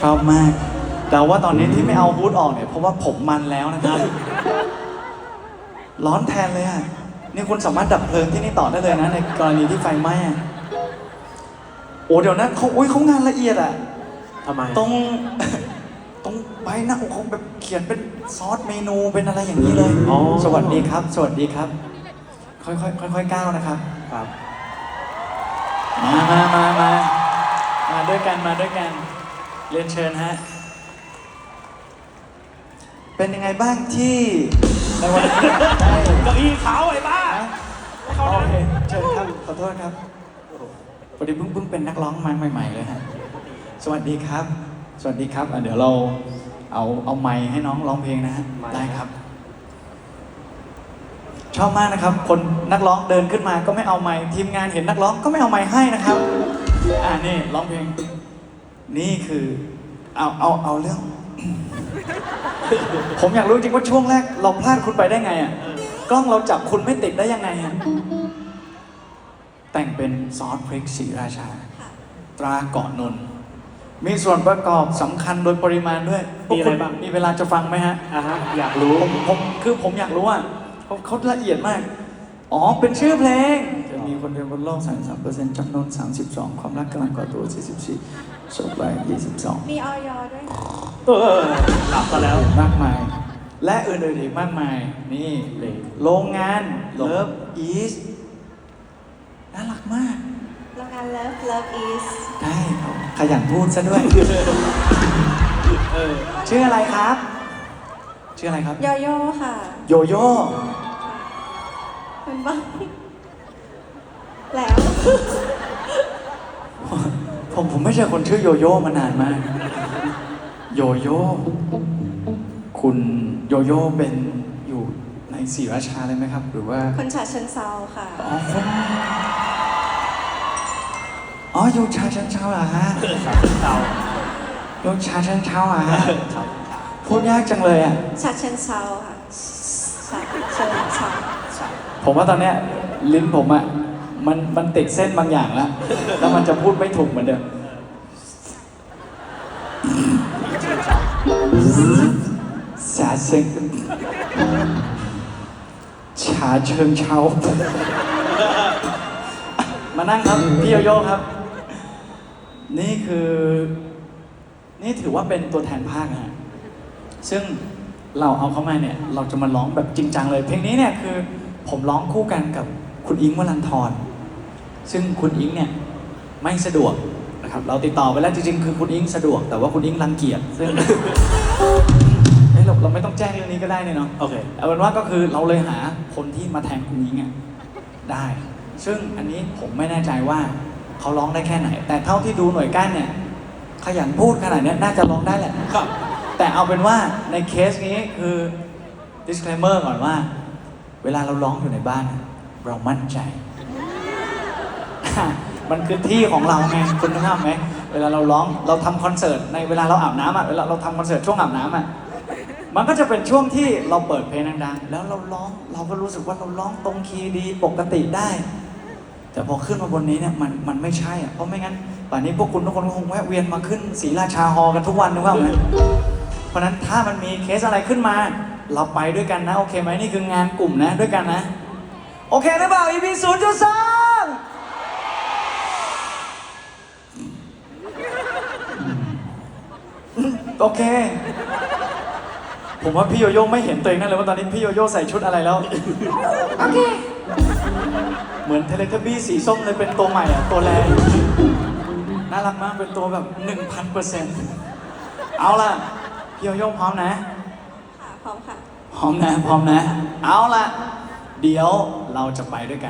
ชอบมาก แต่ว่าตอนนี้ที่ไม่เอาฮูดออกเนี่ยเพราะว่าผมมันแล้วนะครับ ร้อนแทนเลยอะนี่คุณสามารถดับเพลิงที่นี่ต่อได้เลยนะ ในกรณีที่ไฟไหม้อะโอ้เดี๋ยวนะเขาอุ้ยเขางานละเอียดอะทำไมตรงตรงใบหน้าของเขาแบบเขียนเป็นซอสเมนูเป็นอะไรอย่างนี้เลยอ๋อ สวัสดีครับ สวัสดีครับ ค่อยๆค่อยๆก้าวนะครับ ครับ มามามามามาด้วยกันมาด้วยกัน เรียนเชิญฮะ เป็นยังไงบ้างที่ในวันนี้ได้เก้าอี้เขาไอ้บ้านะโอเคเชิญครับ ขอโทษครับพอดีเพิ่งเพิ่งเป็นนักร้องมาใหม่ ๆ เลยฮะ สวัสดีครับ สวัสดีครับอะเดี๋ยวเราเอาเอาไมค์ให้น้องร้องเพลงนะฮะไมค์ได้ครับ ชอบมากนะครับ คนนักร้องเดินขึ้นมาก็ไม่เอาไมค์ทีมงานเห็นนักร้องก็ไม่เอาไมค์ให้นะครับ อ่านี่ร้องเพลง นี่คือเอาเอาเอาเรื่อง ผมอยากรู้จริงว่าช่วงแรก เราพลาดคุณไปได้ไงอะกล้องเราจับคุณไม่ติดได้ยังไงอะแต่งเป็นซอสพริกสีราชา ตราเกาะนนท์มีส่วนประกอบสำคัญโดยปริมาณด้วยมีอะไรบ้างมีเวลาจะฟังไหมฮะ อะฮะอยากรู้ ผมผมคือผมอยากรู้ว่าเขาเขาละเอียดมาก อ๋อ เป็นชื่อเพลง จะมีคนเดียวบนโลก 33เปอร์เซ็นต์จำนวน 32 ความรักกำลังก่อตัว 44 โชคไป22มีออยด้วยค่ะเออหลับซะแล้ว มากมาย และอื่นๆอีกมากมาย นี่เลยโรงงาน Love East น่ารักมาก โรงงาน Love Love is ได้ครับขยันพูดซะด้วย เออชื่ออะไรครับ ชื่ออะไรครับ โยโย่ค่ะ โยโย่คุณบ้างแล้ว ผมผมไม่เจอคนชื่อโยโย่มานานมาก โยโย่ คุณโยโย่เป็นอยู่ในศรีราชาเลยไหมครับ หรือว่าคนฉะเชิงเซาค่ะ อ๋อคนอ๋ออยู่ชาเชิงเทราเหรอฮะสามเตาอยู่ชาเชิงเทราเหรอฮะพูดยากจังเลยอะฉะเชิงเซาค่ะฉะเชิงเซาผมว่าตอนเนี้ยลิ้นผมอะมันมันติดเส้นบางอย่างแล้ว แล้วมันจะพูดไม่ถูกเหมือนเดิม ชาเชิงชาเชิงเชามานั่งครับ พี่โยโย่ครับ นี่คือ นี่ถือว่าเป็นตัวแทนภาคฮะซึ่งเราเอาเข้ามาเนี่ย เราจะมาร้องแบบจริงจังเลย เพลงนี้เนี่ยคือ ผมร้องคู่กันกับคุณอิงค์วรันทรซึ่งคุณอิงค์เนี่ย ไม่สะดวก ครับเราติดต่อไปแล้วจริงๆ คือคุณอิงค์สะดวกแต่ว่าคุณอิงค์รังเกียจซึ่งเฮ้ยเราเราไม่ต้องแจ้งเรื่องนี้ก็ได้เนี่ยเนาะโอเค เอาเป็นว่าก็คือเราเลยหาคนที่มาแทนคุณยิงอะได้ ซึ่งอันนี้ผมไม่แน่ใจว่าเขาร้องได้แค่ไหน แต่เท่าที่ดูหน่วยก้านเนี่ย ขยันพูดขนาดเนี้ยน่าจะร้องได้แหละครับ แต่เอาเป็นว่าในเคสนี้คือ disclaimer ก่อนว่า เวลาเราร้องอยู่ในบ้าน เรามั่นใจ มันคือที่ของเราไงคุณนึกภาพไหมเวลาเราร้องเราทำคอนเสิร์ตในเวลาเราอาบน้ำอะเวลาเราทำคอนเสิร์ตช่วงอาบน้ำอะมันก็จะเป็นช่วงที่เราเปิดเพลงดังๆ แล้วเราร้องเราก็รู้สึกว่าเราร้องตรงคีย์ดีปกติได้ แต่พอขึ้นมาบนนี้เนี่ยมันมันไม่ใช่อะเพราะไม่งั้นป่านนี้พวกคุณทุกคนคงแวะเวียนมาขึ้นศรีราชาฮอลล์กันทุกวันนึกว่าไหมเพราะนั้นถ้ามันมีเคสอะไรขึ้นมา เราไปด้วยกันนะ โอเคไหมนี่คืองานกลุ่มนะด้วยกันนะ โอเคหรือเปล่า EP ศูนย์จุดสอง โอเค ผมว่าพี่โยโย่ไม่เห็นตัวเองนั่นเลยว่าตอนนี้พี่โยโย่ใส่ชุดอะไรแล้ว โอเค เหมือนเทเลทบี้สีส้มเลยเป็นตัวใหม่อะตัวแรงน่ารักมากเป็นตัวแบบหนึ่งพันเปอร์เซ็นต์เอาล่ะ พี่โยโย่พร้อมนะ ค่ะพร้อมค่ะ พร้อมนะ พร้อมนะ เอาล่ะ เดี๋ยวเราจะไปด้วยกัน